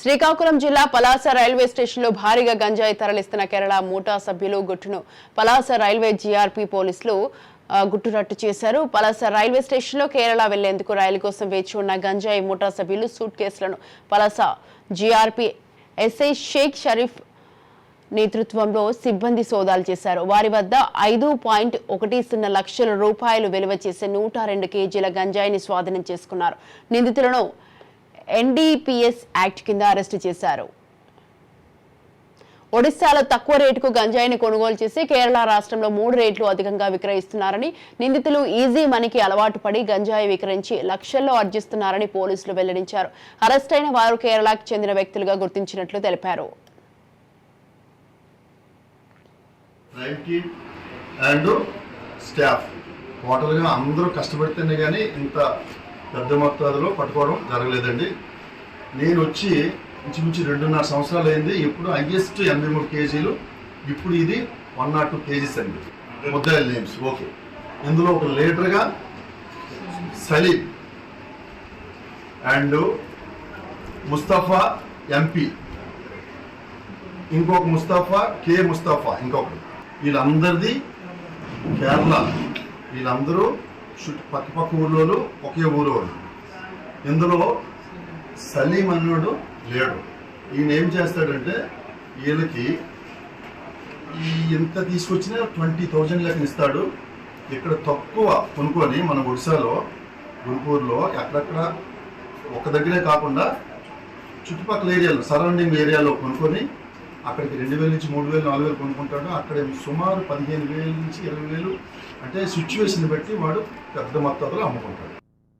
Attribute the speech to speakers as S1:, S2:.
S1: శ్రీకాకుళం జిల్లా పలాస రైల్వే స్టేషన్లో భారీగా గంజాయి తరలిస్తున్న కేరళ మూటా సభ్యులు గుట్టును పలాస రైల్వే జీఆర్పీ పోలీసులు గుట్టునట్టు గుట్టురట్టు చేశారు. పలాస రైల్వే స్టేషన్లో కేరళ వెళ్ళేందుకు రైలు కోసం వేచి ఉన్న గంజాయి మూటా సభ్యులు సూట్ కేసులను పలాస జీఆర్పీ ఎస్ఐ షేక్ షరీఫ్ నేతృత్వంలో సిబ్బంది సోదాలు చేశారు. వారి వద్ద ఐదు పాయింట్ ఒకటి సున్నా లక్షల రూపాయలు విలువ చేసే నూట రెండు కేజీల గంజాయిని స్వాధీనం చేసుకున్నారు. నిందితులను ఎన్డీపీఎస్ యాక్ట్ కింద అరెస్టు చేశారు. ఒడిశాలో తక్కువ రేటుకు గంజాయిని కొనుగోలు చేసి కేరళ రాష్ట్రంలో మూడు రేట్లు అధికంగా విక్రయిస్తున్నారని నిందితులు ఈజీ మనీకి అలవాటు పడి గంజాయి విక్రయించి లక్షల్లో ఆర్జిస్తున్నారని పోలీసులు వెల్లడించారు. అరెస్ట్ అయిన వారు కేరళకు చెందిన వ్యక్తులుగా గుర్తించినట్లు తెలిపారు.
S2: And staff. టోటల్గా అందరూ కష్టపడితేనే కానీ ఇంత పెద్ద మొత్తాదులో పట్టుకోవడం జరగలేదండి. నేను వచ్చి ఇంచుమించు రెండున్నర సంవత్సరాలు అయింది ఇప్పుడు హైయెస్ట్ ఎనభై మూడు కేజీలు. ఇప్పుడు ఇది వన్ నాట్ టూ కేజీస్ అండి. ముద్దాయిల్ నేమ్స్. ఓకే. ఇందులో ఒక లీటర్గా సలీం అండ్ ముస్తఫా ఎంపీ. ఇంకొక ముస్తఫా కే ముస్తఫా ఇంకొకటి వీళ్ళందరిది కేరళ. వీళ్ళందరూ పక్క పక్క ఊళ్ళోలు ఒకే ఊరు వాళ్ళు. ఇందులో సలీం అన్నాడు లేడు. ఈయన ఏం చేస్తాడంటే వీళ్ళకి ఈ ఎంత తీసుకొచ్చినా ట్వంటీ థౌజండ్ లెక్క ఇస్తాడు. ఇక్కడ తక్కువ కొనుక్కొని మన ఒడిశాలో గుంటూరులో ఎక్కడెక్కడ ఒక దగ్గరే కాకుండా చుట్టుపక్కల ఏరియాలో సరౌండింగ్ ఏరియాలో కొనుక్కొని అక్కడికి రెండు వేల నుంచి మూడు వేలు నాలుగు వేలు కొనుక్కుంటాడు. అక్కడ సుమారు పదిహేను వేల నుంచి ఇరవై వేలు. అంటే సిచ్యువేషన్ బట్టి వాడు పెద్ద మొత్తంలో అమ్ముకుంటాడు.